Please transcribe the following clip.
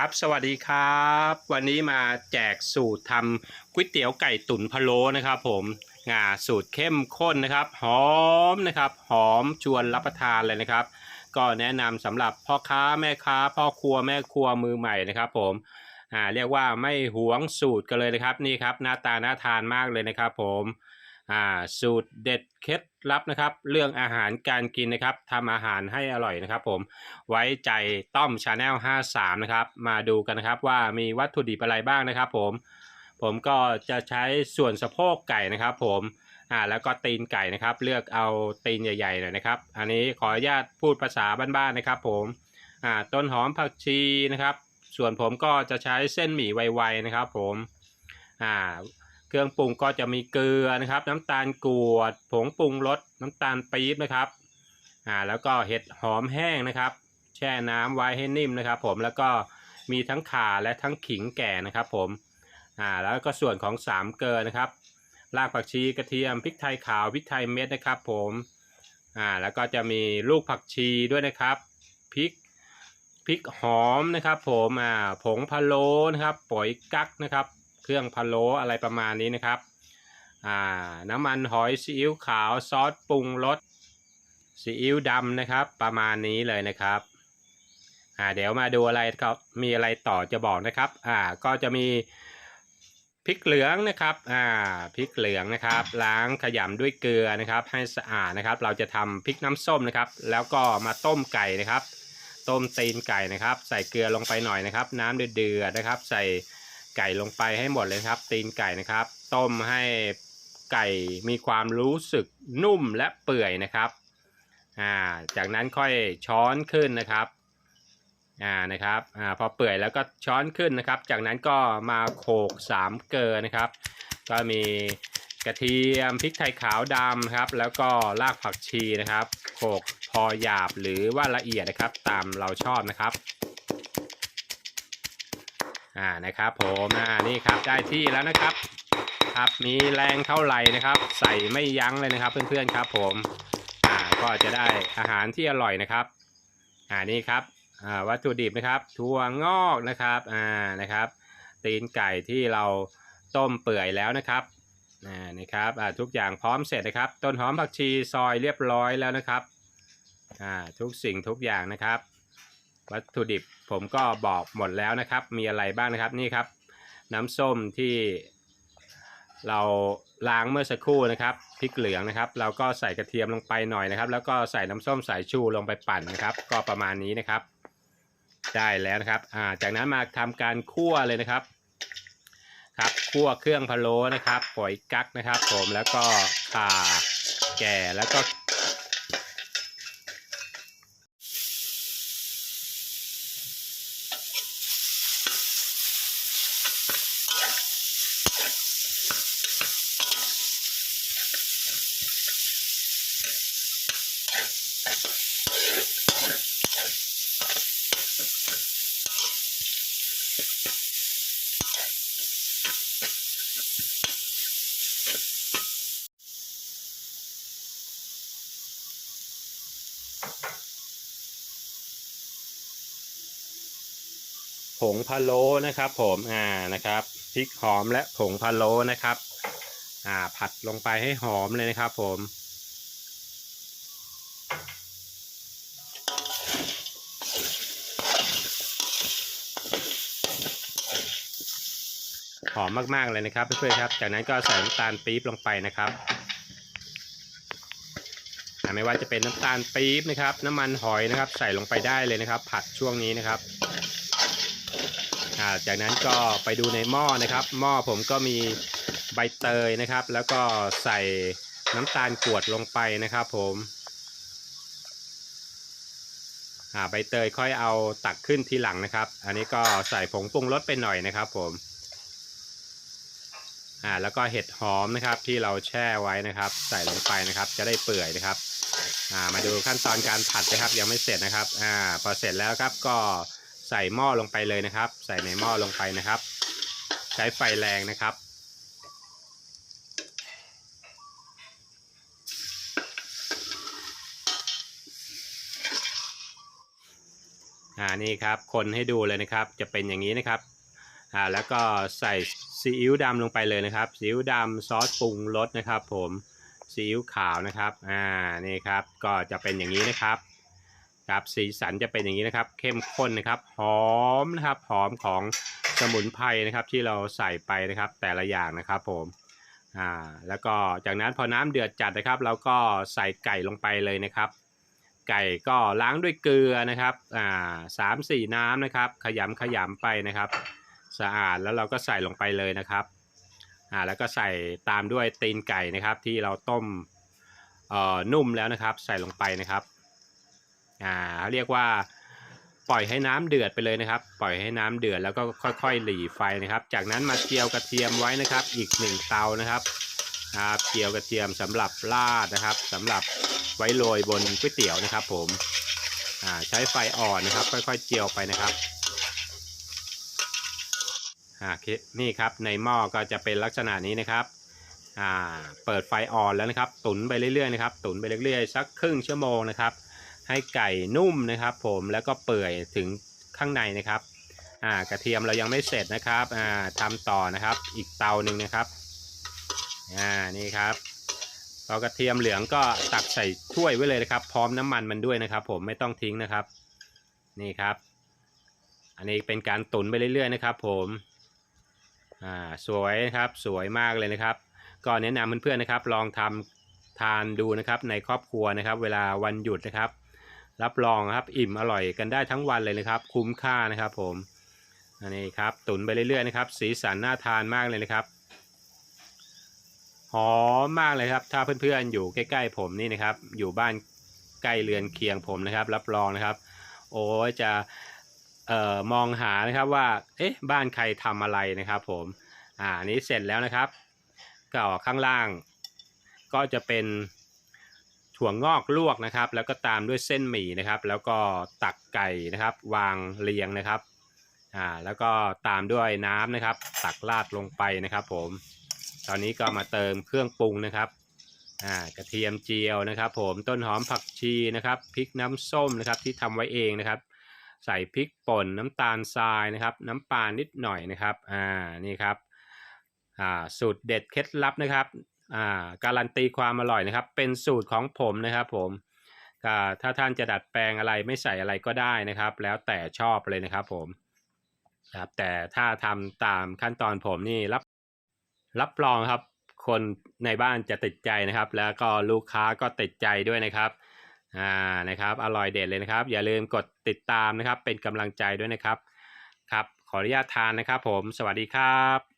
ครับ สวัสดีครับ วันนี้มาแจกสูตรทำก๋วยเตี๋ยวไก่ตุ๋นพะโล้นะครับผมงาสูตรเข้มข้นนะครับ หอมนะครับ หอมชวนรับประทานเลยนะครับ ก็แนะนำสำหรับพ่อค้าแม่ค้า พ่อครัวแม่ครัวมือใหม่นะครับ ผมอ่าเรียกว่าไม่หวงสูตรกันเลยนะครับนี่ครับหน้าตาน่าทานมากเลยนะครับ ผม อ่าสูตรเด็ดเคล็ดลับนะครับ เรื่องอาหารการกินนะครับทำอาหารให้อร่อยนะครับ ผมไว้ใจต้อมชาแนล53 นะครับ มาดูกันนะครับว่ามีวัตถุดิบอะไรบ้างนะครับ ผม ผมก็จะใช้ส่วนสะโพกไก่นะครับ ผมอ่าแล้วก็ตีนไก่นะครับ เลือกเอาตีนใหญ่ๆหน่อยนะครับ อันนี้ขออนุญาตพูดภาษาบ้านๆนะครับ ผมอ่าต้นหอมผักชีนะครับ ส่วนผมก็จะใช้เส้นหมี่ไวๆนะครับ ผมอ่า เครื่องปรุงก็จะมีเกลือนะครับ น้ำตาลกรวด ผงปรุงรสน้ำตาลปี๊บนะครับอ่าแล้วก็เห็ดหอมแห้งนะครับ แช่น้ำไว้ให้นิ่มนะครับ ผมแล้วก็มีทั้งข่าและทั้งขิงแก่นะครับ ผมอ่าแล้วก็ส่วนของสามเกลือนะครับรากผักชีกระเทียมพริกไทยขาวพริกไทยเม็ดนะครับ ผมอ่าแล้วก็จะมีลูกผักชีด้วยนะครับพริกพริกหอมนะครับ ผมอ่าผงพะโล้นะครับ ป๋อยกั๊กนะครับ เครื่องพะโล้อะไรประมาณนี้นะครับอ่าน้ำมันหอยซีอิ๊วขาวซอสปรุงรสซีอิ๊วดำนะครับ ประมาณนี้เลยนะครับอ่าเดี๋ยวมาดูอะไรก็มีอะไรต่อจะบอกนะครับอ่าก็จะมีพริกเหลืองนะครับอ่าพริกเหลืองนะครับ ล้างขยำด้วยเกลือนะครับ ให้สะอาดนะครับ เราจะทำพริกน้ำส้มนะครับ แล้วก็มาต้มไก่นะครับ ต้มตีนไก่นะครับ ใส่เกลือลงไปหน่อยนะครับ น้ำเดือดๆนะครับ ใส่ ไก่ลงไปให้หมดเลยครับ ตีนไก่นะครับ ต้มให้ไก่มีความรู้สึกนุ่มและเปื่อยนะครับอ่าจากนั้นค่อยช้อนขึ้นนะครับอ่านะครับอ่าพอเปื่อยแล้วก็ช้อนขึ้นนะครับ จากนั้นก็มาโขลกสามเกลือนะครับ ก็มีกระเทียมพริกไทยขาวดำครับ แล้วก็รากผักชีนะครับโขลกพอหยาบหรือว่าละเอียดนะครับ ตามเราชอบนะครับ อ่านะครับผมอ่านี่ครับได้ที่แล้วนะครับครับมีแรงเท่าไหร่นะครับ ใส่ไม่ยั้งเลยนะครับเพื่อนๆครับผมอ่าก็จะได้อาหารที่อร่อยนะครับอ่านี่ครับอ่าวัตถุดิบนะครับถั่วงอกนะครับอ่านะครับตีนไก่ที่เราต้มเปื่อยแล้วนะครับอ่านี่ครับอ่าทุกอย่างพร้อมเสร็จนะครับ ต้นหอมผักชีซอยเรียบร้อยแล้วนะครับอ่าทุกสิ่งทุกอย่างนะครับ วัตถุดิบผมก็บอกหมดแล้วนะครับ มีอะไรบ้างนะครับนี่ครับ น้ำส้มที่เราล้างเมื่อสักครู่นะครับพริกเหลืองนะครับ เราก็ใส่กระเทียมลงไปหน่อยนะครับ แล้วก็ใส่น้ำส้มสายชูลงไปปั่นนะครับ ก็ประมาณนี้นะครับ ได้แล้วนะครับอ่าจากนั้นมาทำการคั่วเลยนะครับครับคั่วเครื่องพะโล้นะครับปล่อยกั๊กนะครับ ผมแล้วก็ข่าแก่แล้วก็ งพะโล้นะครับ ผมอ่านะครับพริกหอมและผงพะโล้นะครับ อ่า ผัดลงไปให้หอมเลยนะครับ ผมหอมมากๆเลยนะครับเพื่อนๆครับ จากนั้นก็ใส่น้ำตาลปี๊บลงไปนะครับไม่ว่าจะเป็นน้ำตาลปี๊บนะครับ น้ำมันหอยนะครับ ใส่ลงไปได้เลยนะครับ ผัดช่วงนี้นะครับ อ่าจากนั้นก็ไปดูในหม้อนะครับ หม้อผมก็มีใบเตยนะครับ แล้วก็ใส่น้ำตาลกวดลงไปนะครับผมอ่าใบเตยค่อยเอาตักขึ้นทีหลังนะครับ อันนี้ก็ใส่ผงปรุงรสไปหน่อยนะครับผมอ่าแล้วก็เห็ดหอมนะครับที่เราแช่ไว้นะครับ ใส่ลงไปนะครับ จะได้เปื่อยนะครับอ่ามาดูขั้นตอนการผัดนะครับ ยังไม่เสร็จนะครับอ่าพอเสร็จแล้วครับก็ ใส่หม้อลงไปเลยนะครับ ใส่ในหม้อลงไปนะครับ ใช้ไฟแรงนะครับ อ่านี่ครับคนให้ดูเลยนะครับจะเป็นอย่างนี้นะครับอ่าแล้วก็ใส่ซีอิ๊วดำลงไปเลยนะครับซีอิ๊วดำซอสปรุงรสนะครับ ผมซีอิ๊วขาวนะครับอ่านี่ครับก็จะเป็นอย่างนี้นะครับ ครับสีสันจะเป็นอย่างนี้นะครับ เข้มข้นนะครับหอมนะครับหอมของสมุนไพรนะครับ ที่เราใส่ไปนะครับ แต่ละอย่างนะครับ ผมอ่าแล้วก็จากนั้นพอน้ำเดือดจัดนะครับ เราก็ใส่ไก่ลงไปเลยนะครับ ไก่ก็ล้างด้วยเกลือนะครับอ่าสามสี่น้ำนะครับ ขยำขยำไปนะครับ สะอาดแล้วเราก็ใส่ลงไปเลยนะครับอ่าแล้วก็ใส่ตามด้วยตีนไก่นะครับ ที่เราต้มเอ่อนุ่มแล้วนะครับ ใส่ลงไปนะครับ อ่าเรียกว่าปล่อยให้น้ำเดือดไปเลยนะครับ ปล่อยให้น้ำเดือดแล้วก็ค่อยๆหลีไฟนะครับ จากนั้นมาเจียวกระเทียมไว้นะครับ อีกหนึ่งเตานะครับครับเจียวกระเทียมสำหรับราดนะครับสำหรับไว้โรยบนก๋วยเตี๋ยวนะครับ ผมอ่าใช้ไฟอ่อนนะครับ ค่อยๆเจียวไปนะครับอ่านี่ครับในหม้อก็จะเป็นลักษณะนี้นะครับอ่าเปิดไฟอ่อนแล้วนะครับ ตุ๋นไปเรื่อยๆนะครับ ตุ๋นไปเรื่อยๆสักครึ่งชั่วโมงนะครับ ให้ไก่นุ่มนะครับ ผมแล้วก็เปื่อยถึงข้างในนะครับอ่ากระเทียมเรายังไม่เสร็จนะครับอ่าทำต่อนะครับ อีกเตาหนึ่งนะครับอ่านี่ครับพอกระเทียมเหลืองก็ตักใส่ถ้วยไว้เลยนะครับ พร้อมน้ำมันมันด้วยนะครับ ผมไม่ต้องทิ้งนะครับ นี่ครับ อันนี้เป็นการตุ๋นไปเรื่อยๆนะครับ ผมอ่าสวยนะครับสวยมากเลยนะครับ ก็แนะนำเพื่อนๆนะครับ ลองทำทานดูนะครับในครอบครัวนะครับ เวลาวันหยุดนะครับ รับรองครับอิ่มอร่อยกันได้ทั้งวันเลยนะครับ คุ้มค่านะครับ ผมอันนี้ครับ ตุ๋นไปเรื่อยๆนะครับ สีสันน่าทานมากเลยนะครับหอมมากเลยครับ ถ้าเพื่อนๆอยู่ใกล้ๆผมนี่นะครับ อยู่บ้านใกล้เรือนเคียงผมนะครับ รับรองนะครับ โอ้จะเอ่อมองหานะครับว่า เอ๊ะบ้านใครทำอะไรนะครับ ผมอ่านนี้เสร็จแล้วนะครับก็ข้างล่าง ก็จะเป็น ถั่วงอกลวกนะครับ แล้วก็ตามด้วยเส้นหมี่นะครับ แล้วก็ตักไก่นะครับ วางเรียงนะครับอ่าแล้วก็ตามด้วยน้ำนะครับ ตักราดลงไปนะครับ ผม ตอนนี้ก็มาเติมเครื่องปรุงนะครับอ่ากระเทียมเจียวนะครับ ผมต้นหอมผักชีนะครับพริกน้ำส้มนะครับที่ทำไว้เองนะครับ ใส่พริกป่นน้ำตาลทรายนะครับ น้ำปลานิดหน่อยนะครับอ่านี่ครับอ่าสูตรเด็ดเคล็ดลับนะครับ อ่าการันตีความอร่อยนะครับ เป็นสูตรของผมนะครับผมก็ถ้าท่านจะดัดแปลงอะไรไม่ใส่อะไรก็ได้นะครับ แล้วแต่ชอบเลยนะครับผมครับแต่ถ้าทำตามขั้นตอนผมนี่รับรับรองครับ คนในบ้านจะติดใจนะครับ แล้วก็ลูกค้าก็ติดใจด้วยนะครับอ่านะครับ อร่อยเด็ดเลยนะครับ อย่าลืมกดติดตามนะครับ เป็นกำลังใจด้วยนะครับครับ ขออนุญาตทานนะครับผม สวัสดีครับ